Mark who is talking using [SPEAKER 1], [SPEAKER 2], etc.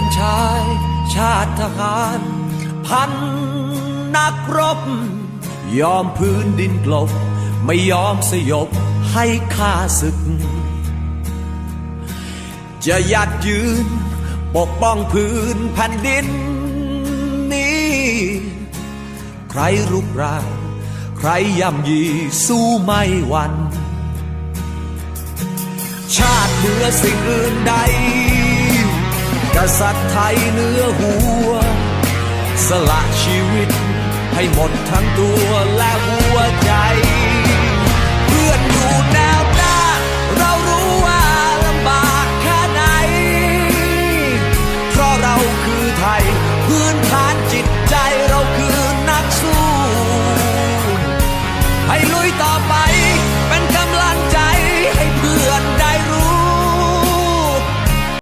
[SPEAKER 1] เป็นชาย ชาติทหาร พันนักรบ ยอมพื้นดินกลบ ไม่ยอมสยบให้ข้าศึก จะยัดยืน ปกป้องพื้นแผ่นดินนี้ ใครรุกรานใครย่ำยีสู้ไม่หวันชาติเหนือสิ่งอื่นใด ษัตริย์ไทยเนื้อหัว สละชีวิต ให้หมดทั้งตัวและหัวใจ เพื่อนอยู่แนวหน้า เรารู้ว่าลำบากแค่ไหน เพราะเราคือไทย พื้นฐานจิตใจเราคือนักสู้ ให้ลุยต่อ